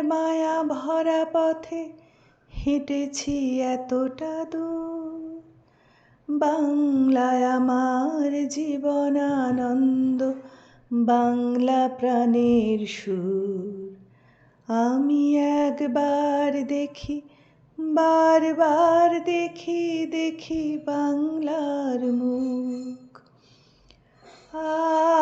মায়া ভরা পথে হেঁটেছি এতটা দূর। বাংলায় আমার জীবন আনন্দ বাংলা প্রাণের সুর। আমি একবার দেখি, বারবার দেখি দেখি বাংলার মুখ। আ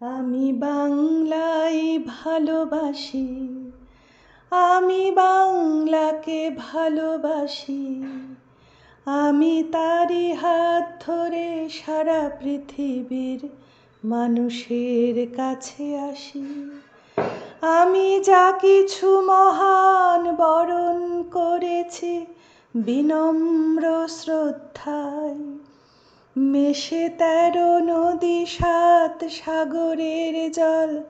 আমি বাংলায় ভালোবাসি, আমি বাংলাকে ভালোবাসি, আমি তারি হাত ধরে সারা পৃথিবীর মানুষের কাছে আসি। আমি যা কিছু মহান বরণ করেছি, বিনম্র শ্রদ্ধায় মেশে তেরো নদী, সাত সাগরের জল,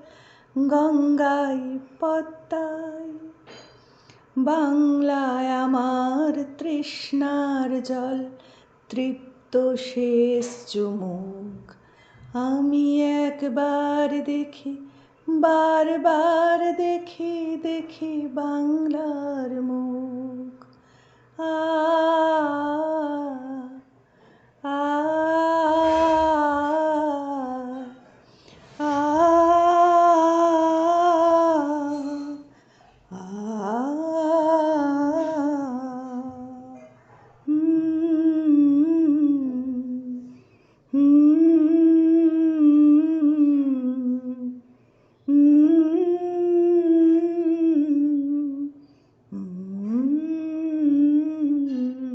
গঙ্গায় পদ্মায়। বাংলায় আমার তৃষ্ণার জল, তৃপ্ত শেষ চুমুক। আমি একবার দেখি, বারবার দেখি দেখি বাংলার মুখ। আ